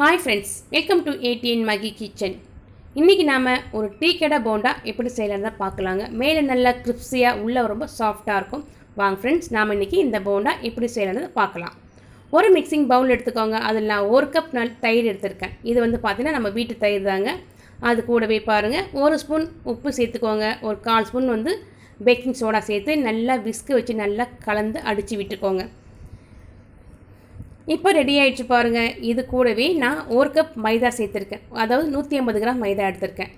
Hi friends welcome to ATN Magi kitchen இன்றைக்கி நாம் ஒரு டீ கடை போண்டா எப்படி செய்யலான்னு பார்க்கலாங்க. மேலே நல்லா கிரிப்ஸியாக உள்ளே ரொம்ப சாஃப்டாக இருக்கும். வாங்க ஃப்ரெண்ட்ஸ் நாம் இன்றைக்கி இந்த போண்டா எப்படி செய்யலான்னு பார்க்கலாம். ஒரு மிக்சிங் பவுல் எடுத்துக்கோங்க. அதில் நான் ஒரு கப் நல் தயிர் எடுத்திருக்கேன். இது வந்து பார்த்திங்கன்னா நம்ம வீட்டு தயிர் தாங்க. அது கூடவே பாருங்கள் ஒரு ஸ்பூன் உப்பு சேர்த்துக்கோங்க. ஒரு கால் ஸ்பூன் வந்து பேக்கிங் சோடா சேர்த்து நல்லா விஸ்கு வச்சு நல்லா கலந்து அடித்து விட்டுக்கோங்க. இப்போ ரெடி ஆகிடுச்சு பாருங்கள் இது கூடவே நான் ஒரு கப் மைதா சேர்த்துருக்கேன். அதாவது நூற்றி ஐம்பது கிராம் மைதா எடுத்திருக்கேன்.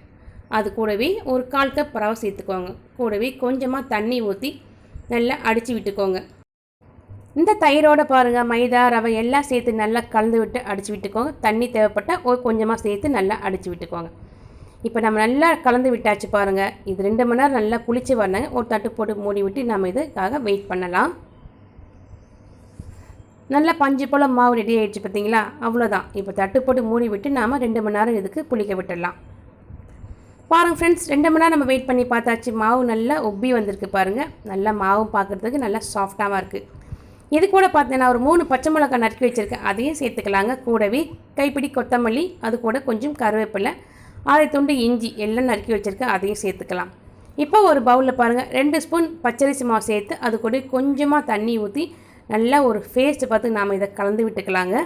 அது கூடவே ஒரு கால் கப் ரவை சேர்த்துக்கோங்க. கூடவே கொஞ்சமாக தண்ணி ஊற்றி நல்லா அடித்து விட்டுக்கோங்க. இந்த தயிரோட பாருங்கள் மைதா ரவை எல்லாம் சேர்த்து நல்லா கலந்து விட்டு அடித்து விட்டுக்கோங்க. தண்ணி தேவைப்பட்டால் ஒரு கொஞ்சமாக சேர்த்து நல்லா அடித்து விட்டுக்கோங்க. இப்போ நம்ம நல்லா கலந்து விட்டாச்சு பாருங்கள் இது ரெண்டு மணி நேரம் நல்லா புளிச்சு வரணுங்க. ஒரு தட்டு போட்டு மூடி விட்டு நம்ம இதுக்காக வெயிட் பண்ணலாம். நல்லா பஞ்சு போல் மாவு ரெடி ஆகிடுச்சு பார்த்தீங்களா? அவ்வளோதான் இப்போ தட்டு போட்டு மூடி விட்டு நாம் ரெண்டு மணி நேரம் இதுக்கு புளிக்க விட்டுடலாம். பாருங்கள் ஃப்ரெண்ட்ஸ் ரெண்டு மணி நேரம் நம்ம வெயிட் பண்ணி பார்த்தாச்சு. மாவு நல்லா ஒப்பி வந்திருக்கு பாருங்கள் நல்லா மாவும் பார்க்குறதுக்கு நல்லா சாஃப்டாகவும் இருக்குது இது கூட பார்த்தீங்கன்னா ஒரு மூணு பச்சை மிளகாய் நறுக்கி வச்சுருக்கேன். அதையும் சேர்த்துக்கலாங்க. கூடவே கைப்பிடி கொத்தமல்லி அது கூட கொஞ்சம் கருவேப்பிலை ஆறு துண்டு இஞ்சி எல்லாம் நறுக்கி வச்சுருக்கேன். அதையும் சேர்த்துக்கலாம். இப்போ ஒரு பவுலில் பாருங்கள் ரெண்டு ஸ்பூன் பச்சரிசி மாவு சேர்த்து அது கூட கொஞ்சமாக தண்ணி ஊற்றி நல்லா ஒரு ஃபேஸ்ட்டு பார்த்து நாம் இதை கலந்து விட்டுக்கலாங்க.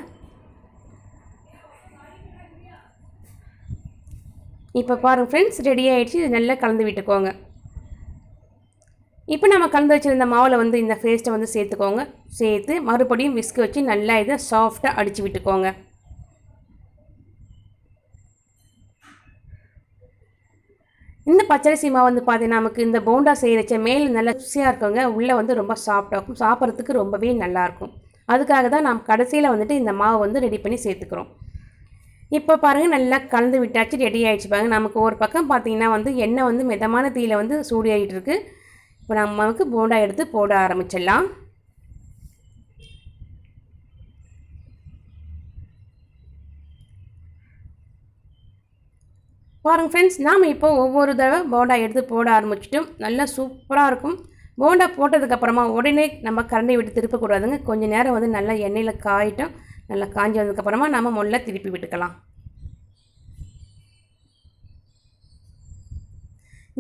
இப்போ பாருங்கள் ஃப்ரெண்ட்ஸ் ரெடி ஆகிடுச்சு இது நல்லா கலந்து விட்டுக்கோங்க. இப்போ நம்ம கலந்து வச்சுருந்த மாவில் வந்து இந்த ஃபேஸ்ட்டை வந்து சேர்த்துக்கோங்க. சேர்த்து மறுபடியும் விஸ்க் வச்சு நல்லா இதை சாஃப்டாக அடித்து விட்டுக்கோங்க. இந்த பச்சரிசி மாவு வந்து பார்த்தீங்கன்னா நமக்கு இந்த போண்டா செய்கிறச்ச மேலே நல்லா ருசியாக இருக்கவங்க உள்ளே வந்து ரொம்ப சாஃப்டாக இருக்கும். சாப்பிட்றதுக்கு ரொம்பவே நல்லாயிருக்கும் அதுக்காக தான் நாம் கடைசியில் வந்துட்டு இந்த மாவு வந்து ரெடி பண்ணி சேர்த்துக்கிறோம். இப்போ பாருங்கள் நல்லா கலந்து விட்டாச்சு ரெடி ஆகிடுச்சு பாருங்கள் நமக்கு ஒரு பக்கம் பார்த்திங்கன்னா வந்து எண்ணெய் வந்து மிதமான தீயில் வந்து சூடி இருக்குது இப்போ நமக்கு போண்டா எடுத்து போட ஆரம்பிச்சிடலாம். பாருங்கள் ஃப்ரெண்ட்ஸ் நாம் இப்போ ஒவ்வொரு தடவை போண்டா எடுத்து போட ஆரம்பிச்சிட்டோம். நல்லா சூப்பராக இருக்கும். போண்டா போட்டதுக்கப்புறமா உடனே நம்ம கரண்டி விட்டு திருப்பக்கூடாதுங்க கொஞ்சம் நேரம் வந்து நல்லா எண்ணெயில் காயிட்டோம். நல்லா காஞ்சி வந்ததுக்கப்புறமா நம்ம முல்லை திருப்பி விட்டுக்கலாம்.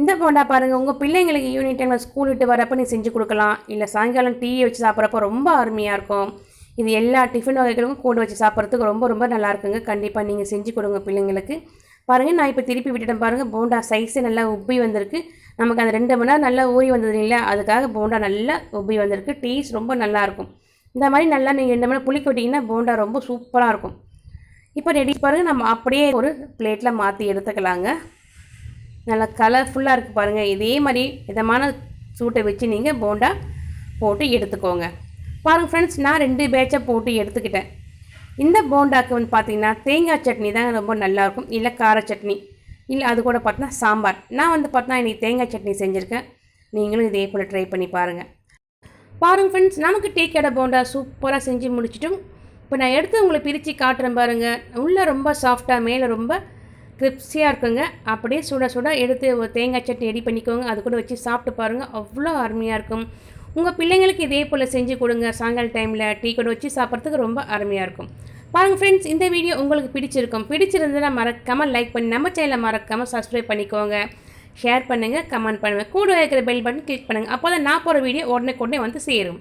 இந்த போண்டா பாருங்கள் உங்கள் பிள்ளைங்களுக்கு ஈவினிங் டைமில் ஸ்கூல் விட்டு வரப்போ நீ செஞ்சு கொடுக்கலாம். இல்லை சாயங்காலம் டீ வச்சு சாப்பிட்றப்போ ரொம்ப அருமையாக இருக்கும். இது எல்லா டிஃபன் வகைகளுக்கும் கூட வச்சு சாப்பிட்றதுக்கு ரொம்ப ரொம்ப நல்லா இருக்குங்க. கண்டிப்பாக நீங்கள் செஞ்சு கொடுங்க பிள்ளைங்களுக்கு. பாருங்கள் நான் இப்போ திருப்பி விட்டுட்டேன் பாருங்கள் போண்டா சைஸே நல்லா உப்பி வந்திருக்கு. நமக்கு அந்த ரெண்டு மணி நேரம் நல்லா ஊறி வந்தது இல்லை அதுக்காக போண்டா நல்லா உப்பி வந்திருக்கு. டேஸ்ட் ரொம்ப நல்லாயிருக்கும் இந்த மாதிரி நல்லா நீங்கள் ரெண்டு மணி நேரம் புளிக்க விட்டிங்கன்னா போண்டா ரொம்ப சூப்பராக இருக்கும். இப்போ ரெடி பாருங்கள் நம்ம அப்படியே ஒரு பிளேட்டில் மாற்றி எடுத்துக்கலாங்க. நல்லா கலர்ஃபுல்லாக இருக்குது பாருங்கள் இதே மாதிரி விதமான சூட்டை வச்சு நீங்கள் போண்டா போட்டு எடுத்துக்கோங்க. பாருங்கள் ஃப்ரெண்ட்ஸ் நான் ரெண்டு பேட்சை போட்டு எடுத்துக்கிட்டேன். இந்த போண்டாக்கு வந்து பார்த்திங்கன்னா தேங்காய் சட்னி தான் ரொம்ப நல்லாயிருக்கும். இல்லை கார சட்னி. இல்லை அது கூட பார்த்தீங்கன்னா சாம்பார். நான் வந்து பார்த்தா இன்றைக்கி தேங்காய் சட்னி செஞ்சுருக்கேன். நீங்களும் இதே போல் ட்ரை பண்ணி பாருங்கள் பாருங்கள் ஃப்ரெண்ட்ஸ் நமக்கு டீ கடை போண்டா சூப்பராக செஞ்சு முடிச்சிட்டோம். இப்போ நான் எடுத்து உங்களை பிரித்து காட்டுறேன் பாருங்கள் உள்ளே ரொம்ப சாஃப்டாக மேலே ரொம்ப கிரிப்ஸியாக இருக்குங்க. அப்படியே சுட சுட எடுத்து தேங்காய் சட்னி ரெடி பண்ணிக்கோங்க. அது கூட வச்சு சாப்பிட்டு பாருங்கள் அவ்வளோ அருமையாக இருக்கும். உங்கள் பிள்ளைங்களுக்கு இதே போல் செஞ்சு கொடுங்க. சாயங்கால டைமில் டீ கூட வச்சு சாப்பிட்றதுக்கு ரொம்ப அருமையாக இருக்கும். பாருங்கள் ஃப்ரெண்ட்ஸ் இந்த வீடியோ உங்களுக்கு பிடிச்சிருக்கும். பிடிச்சிருந்ததுன்னா மறக்காமல் லைக் பண்ணி நம்ம சேனலை மறக்காமல் சப்ஸ்கிரைப் பண்ணிக்கோங்க. ஷேர் பண்ணுங்கள் கமெண்ட் பண்ணுங்கள் கூட இருக்கிற பெல் பட்டன் கிளிக் பண்ணுங்கள் அப்போ தான் நான் போகிற வீடியோ உடனே உடனே வந்து சேரும்.